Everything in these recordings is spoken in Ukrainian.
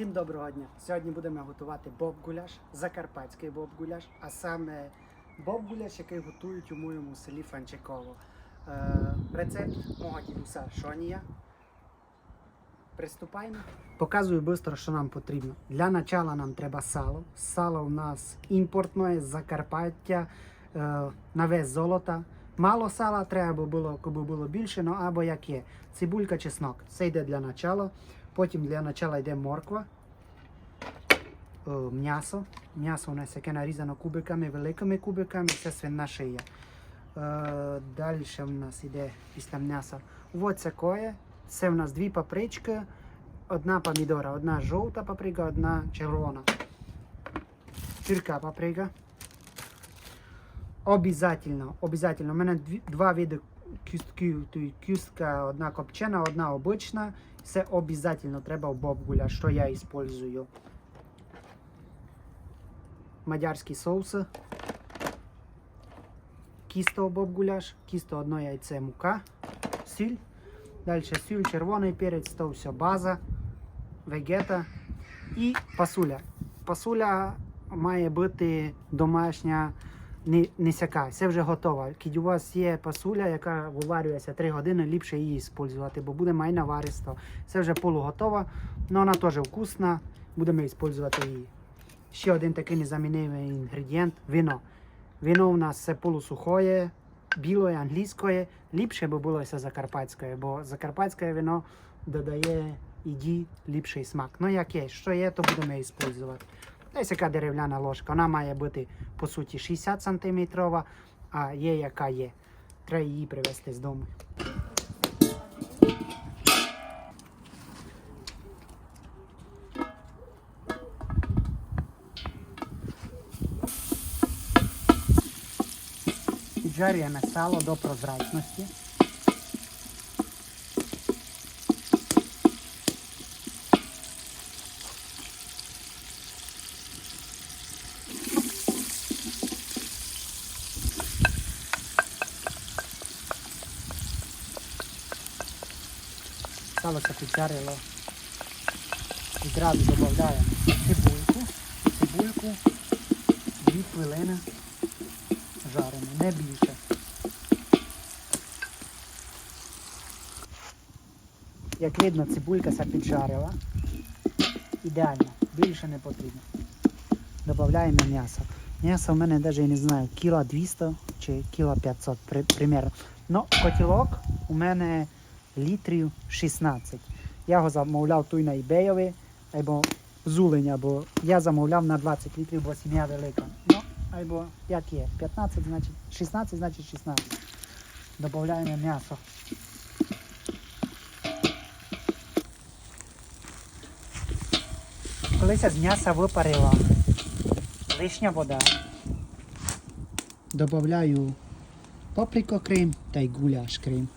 Всім доброго дня! Сьогодні будемо готувати боб-гуляш, закарпатський боб-гуляш, а саме боб-гуляш, який готують у моєму селі Фанчиково. Е, рецепт мого дідуся Шонія. Приступаємо. Показую швидко, що нам потрібно. Для начала нам треба сало. Сало у нас імпортне з Закарпаття е, на вес золота. Мало сала треба було, коли було більше, ну або як є. Цибулька, чеснок. Це йде для начала. Потім для начала йде морква, е, м'ясо. М'ясо у нас яке нарізано кубиками, великими кубиками, це свинна шия. Е, Далі у нас йде після м'яса. Вот це коє. Це у нас дві папрички, одна помідора, одна жовта паприка, одна червона. Гірка паприка. Обязательно, обязательно. У мене два види кістків. Тут Кістка одна копчена, одна обична. Це обязательно треба в бобгуля, що я использую. Мадярські соуси. Кісто бобгуляш, кісто одно яйце мука, сіль. Далі сіль, червоний перець, то все база, вегета і пасуля. Пасуля має бути домашня, не, не сяка, це вже готова. Коли у вас є пасуля, яка виварюється 3 години, ліпше її використовувати, бо буде майна варисто. Це вже полуготова, але вона теж вкусна, будемо використовувати її. Ще один такий незамінний інгредієнт вино. Вино у нас це полусухоє, біле, англійське. Ліпше би було це закарпатське, бо закарпатське вино додає їді ліпший смак. Ну як є, що є, то будемо використовувати. Десь яка дерев'яна ложка. Вона має бути по суті 60 см, а є яка є. Треба її привезти з дому. Піджарюємо сало до прозрачності. Сало це піджарило. Відразу додаємо цибульку. Цибульку. Дві хвилини жаримо, не більше. Як видно, цибулька ся піджарила. Ідеально, більше не потрібно. Додаємо м'ясо. М'ясо в мене навіть я не знаю, кіло 200 чи кіло 500 при, примерно. Ну, котілок у мене літрів 16. Я його замовляв тут на eBay, або зулень, або я замовляв на 20 літрів, бо сім'я велика. Ну, або як є, 15, значить 16, значить 16. Додаємо м'ясо. Колися з м'яса випарила лишня вода. Добавляю паприко крем та й гуляш крем.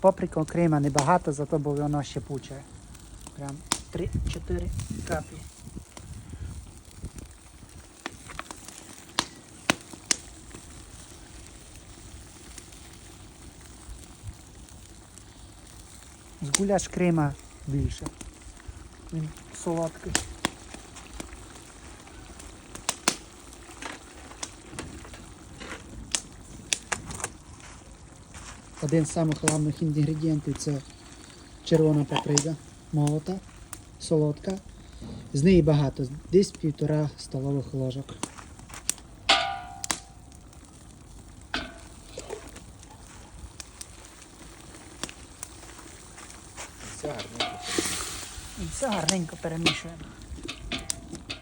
З паприко крема небагато, зато бо воно ще пуче. Прям 3-4 каплі. З гуляш крема більше. Він солодкий. Один з самих головних інгредієнтів це червона паприка, молота, солодка. З неї багато, десь півтора столових ложок. Все. І все гарненько перемішуємо.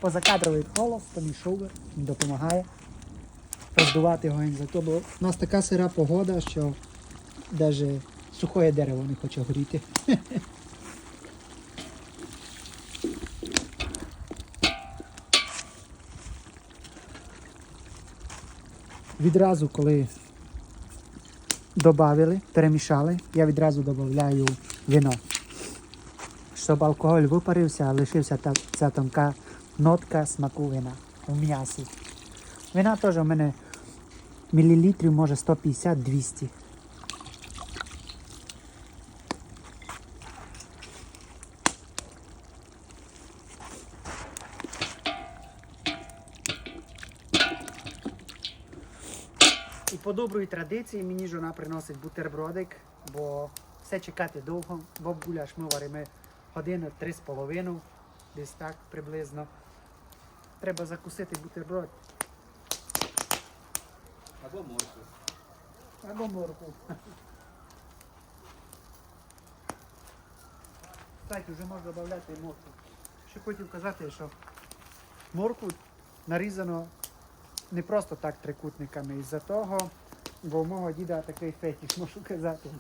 Позакадровий холос, Томі Шугар, допомагає роздувати його зато, бо у нас така сира погода, що навіть сухое дерево не хоче горіти. Відразу, коли додали, перемішали, я відразу додаю вино щоб алкоголь випарився, а лишився та, ця тонка нотка смаку вина у м'ясі. Вина теж у мене мілілітрів може 150-200. По доброї традиції мені жона приносить бутербродик, бо все чекати довго. Боб гуляш ми варимо годину три з половиною, десь так приблизно. Треба закусити бутерброд Або моркву. або морку. Кстати, вже можна додати морку. Ще хотів казати, що морку нарізано не просто так трикутниками. Із-за того, бо у мого діда такий фетіш, можу казати.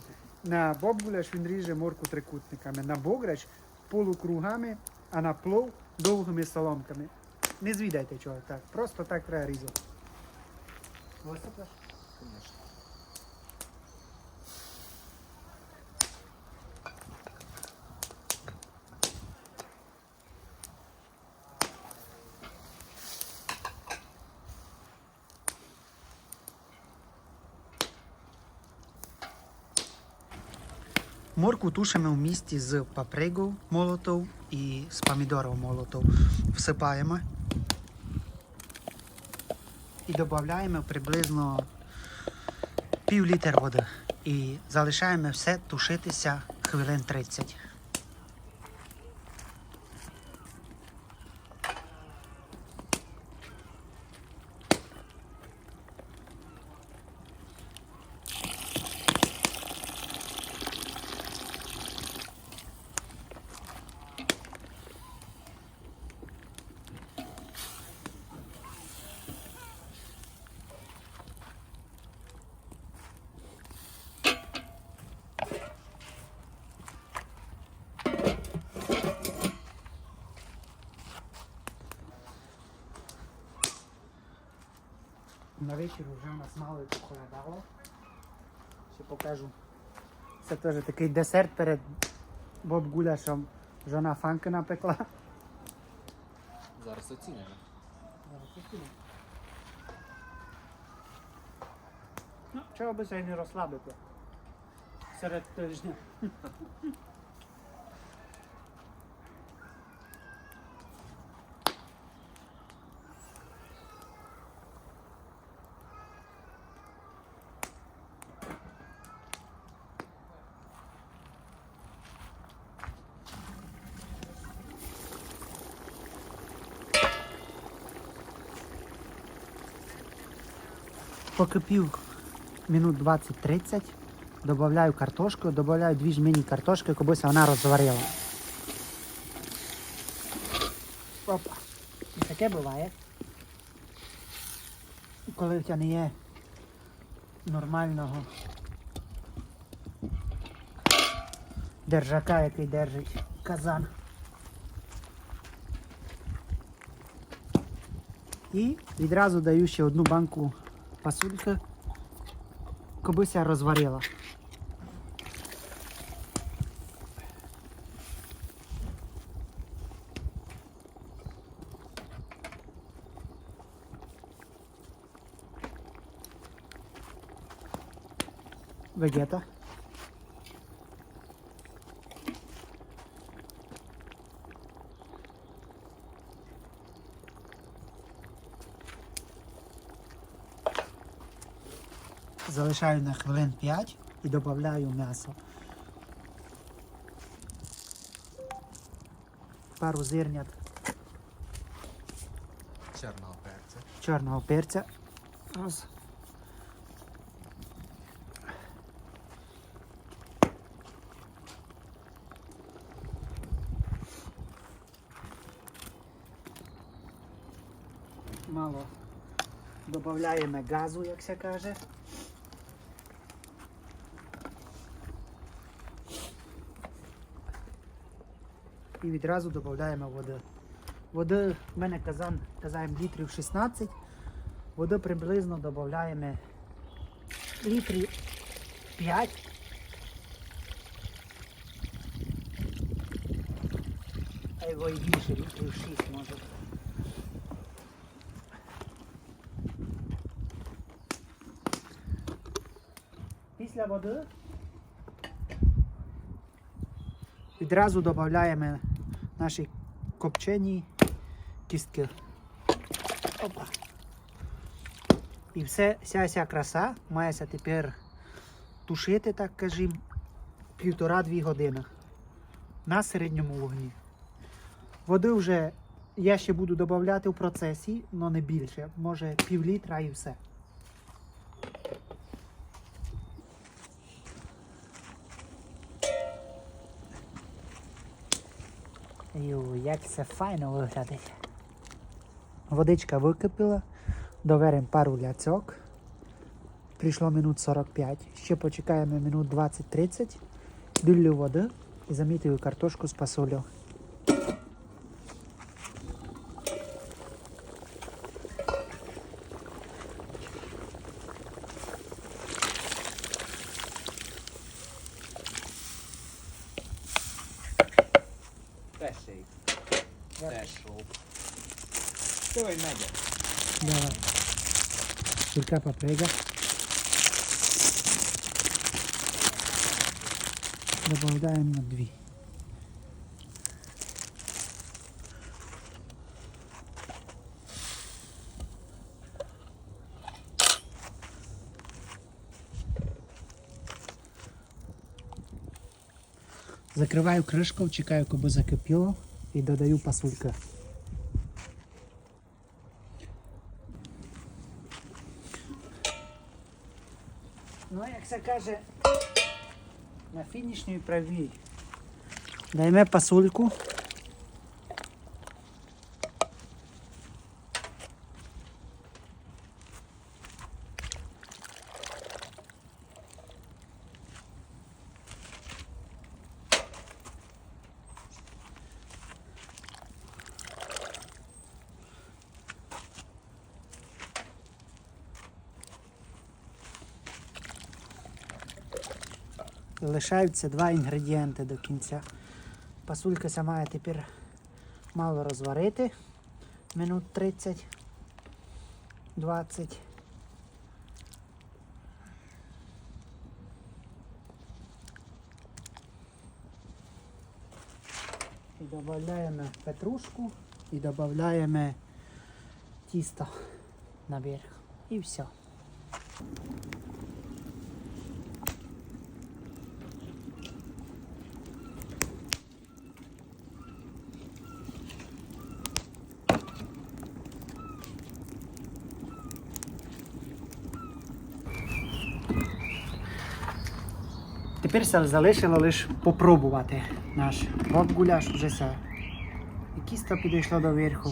На бобгуляш він ріже морку трикутниками, на бограч полукругами, а на плов довгими соломками. Не звідайте чого так. Просто так треба різати. Конечно. Морку тушимо в місті з папригою молотов і з помідором молотов. Всипаємо і додаємо приблизно пів літр води. І залишаємо все тушитися хвилин 30. На вечір вже у нас мало похолодало. Ще покажу. Це теж такий десерт перед Боб Гуляшем. Жона фанки напекла. Зараз оцінимо. Ну, чого би це не розслабити серед тижня. Покипів минут 20-30. Добавляю картошку, добавляю дві жмені картошки, кобуся вона розварила. Опа. І таке буває. Коли в тебе не є нормального держака, який держить казан. І відразу даю ще одну банку пасульки, кобися розварила. Вегета. Залишаю на хвилин 5 і додаю м'ясо. Пару зернят Чорного перця. чорного перця. Раз. Мало додаємо газу, як се каже. І відразу додаємо води. Води в мене казан, казаємо літрів 16. Води приблизно додаємо літрів 5. А його і більше, літрів 6 може. Після води відразу додаємо наші копчені кістки. Опа. І все, вся ця краса мається тепер тушити, так кажімо, півтора-дві години на середньому вогні. Води вже я ще буду додавати в процесі, але не більше. Може пів літра і все. Ю, як це файно виглядить. Водичка википіла, доверимо пару ляцьок. Прийшло минут 45. Ще почекаємо минут 20-30. біллю води і замітую картошку з пасолю. Tölj megyek. Давай. Сілька паприга. Добавляємо на дві. Закриваю кришку, чекаю, коли закипіло і додаю пасульки. Каже, на фінішній правій. Даємо пасульку. Лишаються два інгредієнти до кінця. Пасулька ця має тепер мало розварити. Минут 30. 20. І додаємо петрушку і додаємо тісто наверх. І все. Тепер ся залишило лише попробувати наш вок-гуляш вже ся. І кісто підійшло до верху.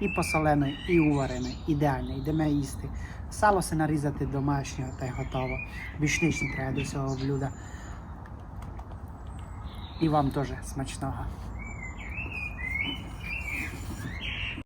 І посолений, і уварений. Ідеально, йдемо їсти. Сало се нарізати домашнє та й готово. Більш треба до цього блюда. І вам теж смачного.